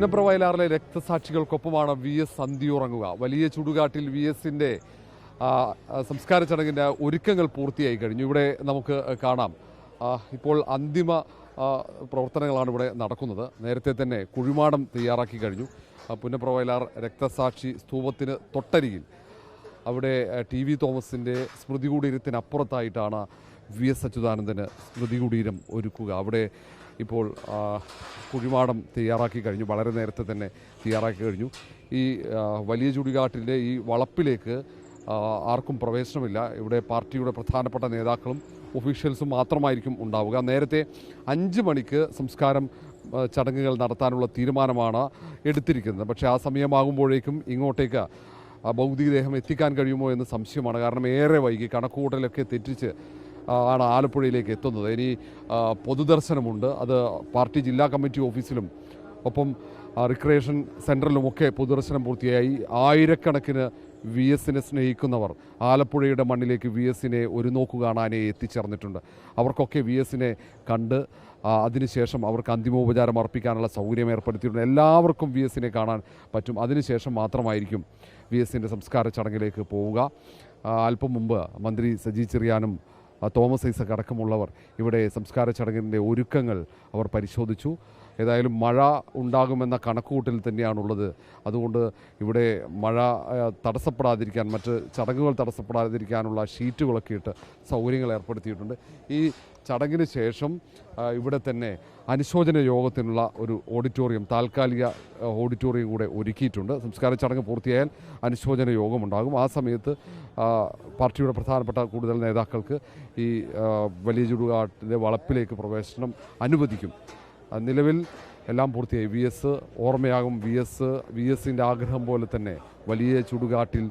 പുന്നപ്ര വയലാറിലെ രക്തസാക്ഷികൾക്കൊപ്പമാണ് V S സന്ധിയുറങ്ങുക വലിയ ചുടുകാട്ടിൽ വി എസിന്റെ സംസ്കാര ചടങ്ങിന്റെ ഒരുക്കങ്ങൾ പൂർത്തിയായി കഴിഞ്ഞു. ഇവിടെ നമുക്ക് കാണാം. ഇപ്പോൾ അന്തിമ പ്രവർത്തനങ്ങളാണ് ഇവിടെ നടക്കുന്നത്. നേരത്തെ തന്നെ കുഴിമാടം തയ്യാറാക്കി കഴിഞ്ഞു. പുന്നപ്ര വയലാർ രക്തസാക്ഷി സ്തൂപത്തിന് തൊട്ടരികിൽ. അവിടെ ടി വി തോമസിന്റെ സ്മൃതി കുടീരത്തിനപ്പുറത്തായിട്ടാണ് വി എസ് അച്യുതാനന്ദന് സ്മൃതി കുടീരം ഒരുക്കുക. അവിടെ ഇപ്പോൾ കുഴിമാടം തയ്യാറാക്കി കഴിഞ്ഞു. വളരെ നേരത്തെ തന്നെ തയ്യാറാക്കി കഴിഞ്ഞു. ഈ വലിയ ചുടികാട്ടിന്റെ ഈ വളപ്പിലേക്ക് ആർക്കും പ്രവേശനമില്ല. ഇവിടെ പാർട്ടിയുടെ പ്രധാനപ്പെട്ട നേതാക്കളും ഒഫീഷ്യൽസും മാത്രമായിരിക്കും ഉണ്ടാവുക. നേരത്തെ അഞ്ച് മണിക്ക് സംസ്കാരം ചടങ്ങുകൾ നടത്താനുള്ള തീരുമാനമാണ് എടുത്തിരിക്കുന്നത്. പക്ഷേ ആ സമയമാകുമ്പോഴേക്കും ഇങ്ങോട്ടേക്ക് ഭൗതികദേഹം എത്തിക്കാൻ കഴിയുമോ എന്ന് സംശയമാണ്. കാരണം ഏറെ വൈകി കണക്കുകൂട്ടലൊക്കെ തെറ്റിച്ച് ആണ് ആലപ്പുഴയിലേക്ക് എത്തുന്നത്. ഇനി പൊതുദർശനമുണ്ട്. അത് പാർട്ടി ജില്ലാ കമ്മിറ്റി ഓഫീസിലും ഒപ്പം റിക്രിയേഷൻ സെന്ററിലുമൊക്കെ പൊതുദർശനം പൂർത്തിയായി. ആയിരക്കണക്കിന് വി എസിനെ സ്നേഹിക്കുന്നവർ ആലപ്പുഴയുടെ മണ്ണിലേക്ക് വി എസിനെ ഒരു നോക്കു കാണാനേ എത്തിച്ചേർന്നിട്ടുണ്ട്. അവർക്കൊക്കെ വി എസിനെ കണ്ട് അതിനുശേഷം അവർക്ക് അന്തിമോപചാരം അർപ്പിക്കാനുള്ള സൗകര്യം ഏർപ്പെടുത്തിയിട്ടുണ്ട്. എല്ലാവർക്കും വി എസിനെ കാണാൻ പറ്റും. അതിനുശേഷം മാത്രമായിരിക്കും വി എസിന്റെ സംസ്കാര ചടങ്ങിലേക്ക് പോവുക. അല്പം മുമ്പ് മന്ത്രി സജി ചെറിയാനും തോമസ് ഐസക് അടക്കമുള്ളവർ ഇവിടെ സംസ്കാര ചടങ്ങിന്റെ ഒരുക്കങ്ങൾ അവർ പരിശോധിച്ചു. ഏതായാലും മഴ ഉണ്ടാകുമെന്ന കണക്കുകൂട്ടിൽ തന്നെയാണുള്ളത്. അതുകൊണ്ട് ഇവിടെ മഴ തടസ്സപ്പെടാതിരിക്കാൻ മറ്റ് ചടങ്ങുകൾ തടസ്സപ്പെടാതിരിക്കാനുള്ള ഷീറ്റുകളൊക്കെ ഇട്ട് സൗകര്യങ്ങൾ ഏർപ്പെടുത്തിയിട്ടുണ്ട്. ഈ ചടങ്ങിന് ശേഷം ഇവിടെ തന്നെ അനുശോചന യോഗത്തിനുള്ള ഒരു ഓഡിറ്റോറിയം താൽക്കാലിക ഓഡിറ്റോറിയം കൂടെ ഒരുക്കിയിട്ടുണ്ട്. സംസ്കാര ചടങ്ങ് പൂർത്തിയായാൽ അനുശോചന യോഗമുണ്ടാകും. ആ സമയത്ത് പാർട്ടിയുടെ പ്രധാനപ്പെട്ട കൂടുതൽ നേതാക്കൾക്ക് ഈ വലിയ ചുടുകാട്ടിലെ വളപ്പിലേക്ക് പ്രവേശനം അനുവദിക്കും. നിലവിൽ എല്ലാം പൂർത്തിയായി. വി എസ് ഓർമ്മയാകും. വി എസ് വി എസിന്റെ ആഗ്രഹം പോലെ തന്നെ വലിയ ചുടുകാട്ടിൽ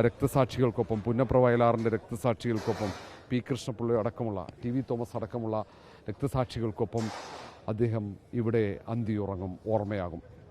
രക്തസാക്ഷികൾക്കൊപ്പം പുന്നപ്ര വയലാറിന്റെ രക്തസാക്ഷികൾക്കൊപ്പം പി. കൃഷ്ണപിള്ള അടക്കമുള്ള ടി. വി. തോമസ് അടക്കമുള്ള രക്തസാക്ഷികൾക്കൊപ്പം അദ്ദേഹം ഇവിടെ അന്തിയുറങ്ങും ഓർമ്മയാകും.